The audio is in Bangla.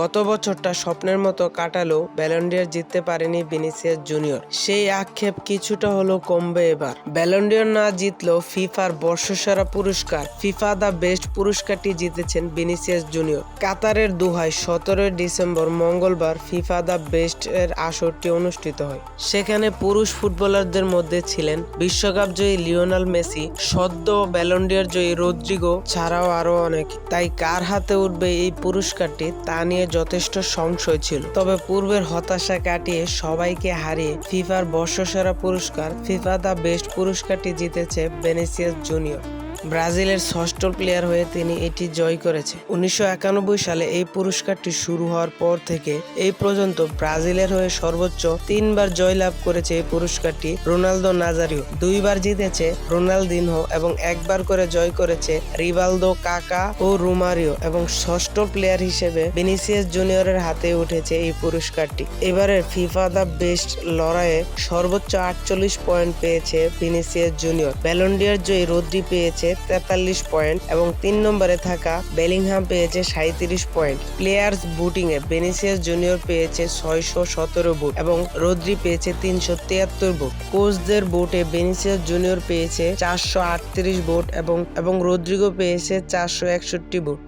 গত বছরটা স্বপ্নের মতো কাটালো ব্যালন্ডিয়ার জিততে পারেনি ভিনিসিয়াস জুনিয়র সেই আক্ষেপ কিছুটা হলো কমবে এবার। ব্যালন্ডিয়র না জিতলেও ফিফার বর্ষসেরা পুরস্কার, ফিফা দ্য বেস্ট পুরস্কারটি জিতেছেন ভিনিসিয়াস জুনিয়র কাতারের দুহায় সতেরোই ডিসেম্বর মঙ্গলবার ফিফা দ্য বেস্ট এর আসরটি অনুষ্ঠিত হয়। সেখানে পুরুষ ফুটবলারদের মধ্যে ছিলেন বিশ্বকাপ জয়ী লিওনাল মেসি, সদ্য ব্যালন্ডিয়ার জয়ী রদ্রিগো ছাড়াও আরও অনেক। তাই কার হাতে উঠবে এই পুরস্কারটি তা নিয়ে যথেষ্ট সংশয় ছিল। তবে পূর্বের হতাশা কাটিয়ে সবাইকে হারিয়ে ফিফার বর্ষসেরা পুরস্কার, ফিফা দ্য বেস্ট পুরস্কারটি জিতেছে বেনেসিয়াস জুনিয়র। ব্রাজিলের ষষ্ঠ প্লেয়ার হয়ে তিনি এটি জয় করেছে। উনিশশো একানব্বই সালে এই পুরস্কারটি শুরু হওয়ার পর থেকে এই পর্যন্ত ব্রাজিলের হয়ে সর্বোচ্চ তিনবার জয়লাভ করেছে এই পুরস্কারটি রোনালদো নাজারিও। দুইবার জিতেছে রোনালদিনহো এবং একবার করে জয় করেছে রিভালদো কাকা ও রোমারিও এবং ষষ্ঠ প্লেয়ার হিসেবে ভিনিসিয়াস জুনিয়রের হাতে উঠেছে এই পুরস্কারটি। এবারের ফিফা দ্য বেস্ট লড়াইয়ে সর্বোচ্চ আটচল্লিশ পয়েন্ট পেয়েছে ভিনিসিয়াস জুনিয়র। ব্যালন্ডিয়ার জয়ী রোদ্রি পেয়েছে তেতাল্লিশ পয়েন্ট এবং তিন নম্বরে থাকা বেলিংহাম পেয়েছে সাঁত্রিশ পয়েন্ট। প্লেয়ার্স বুটিং এ বেনিসিয়াস জুনিয়র পেয়েছে ছয়শো সতেরো বুট এবং রোদ্রি পেয়েছে তিনশো তিয়াত্তর বুট। কোচদের বুটে বেনিসিয়াস জুনিয়র পেয়েছে চারশো আটত্রিশ বুট এবং এবং রদ্রিগো পেয়েছে চারশো একষট্টি বুট।